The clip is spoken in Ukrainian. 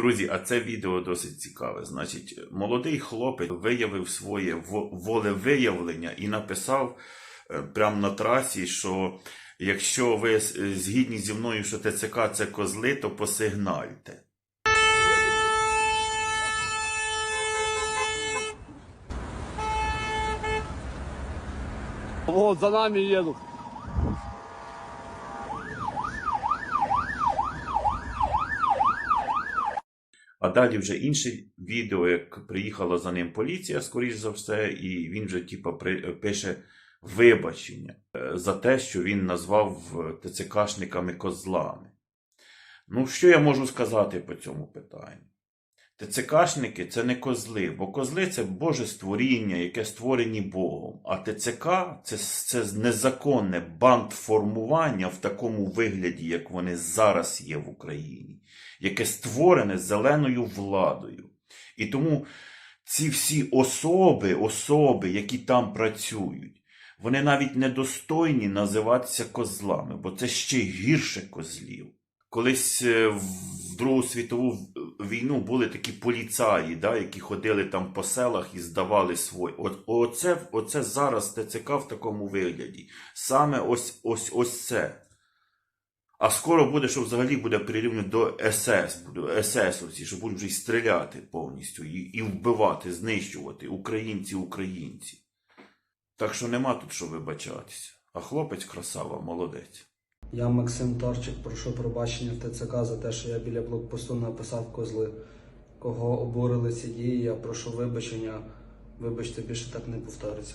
Друзі, а це відео досить цікаве. Значить, молодий хлопець виявив своє волевиявлення і написав е, прямо на трасі, що якщо ви згідні зі мною, що ТЦК це козли, то посигнальте. Вот, за нами едут. А далі вже інше відео, як приїхала за ним поліція, скоріш за все, і він вже типу, при- пише вибачення е, за те, що він назвав е, ТЦКшниками козлами. Ну, що я можу сказати по цьому питанню? ТЦКшники це не козли, бо козли це Боже створіння, яке створені Богом. А ТЦК це, це незаконне бандформування в такому вигляді, як вони зараз є в Україні, яке створене зеленою владою. І тому ці всі особи, особи, які там працюють, вони навіть недостойні називатися козлами, бо це ще гірше козлів. Колись е, в Другу світову війну були такі поліцаї, да, які ходили там по селах і здавали свої. Оце, оце зараз ТЦК в такому вигляді. Саме ось, ось, ось це. А скоро буде, що взагалі буде прирівняно до СС, ССовці, що будуть вже й стріляти повністю і, і вбивати, знищувати українці, українці. Так що нема тут що вибачатися. А хлопець красава, молодець. Я Максим Торчик, прошу пробачення в ТЦК за те, що я біля блокпосту написав козли. Кого обурили ці дії, я прошу вибачення. Вибачте, більше так не повториться.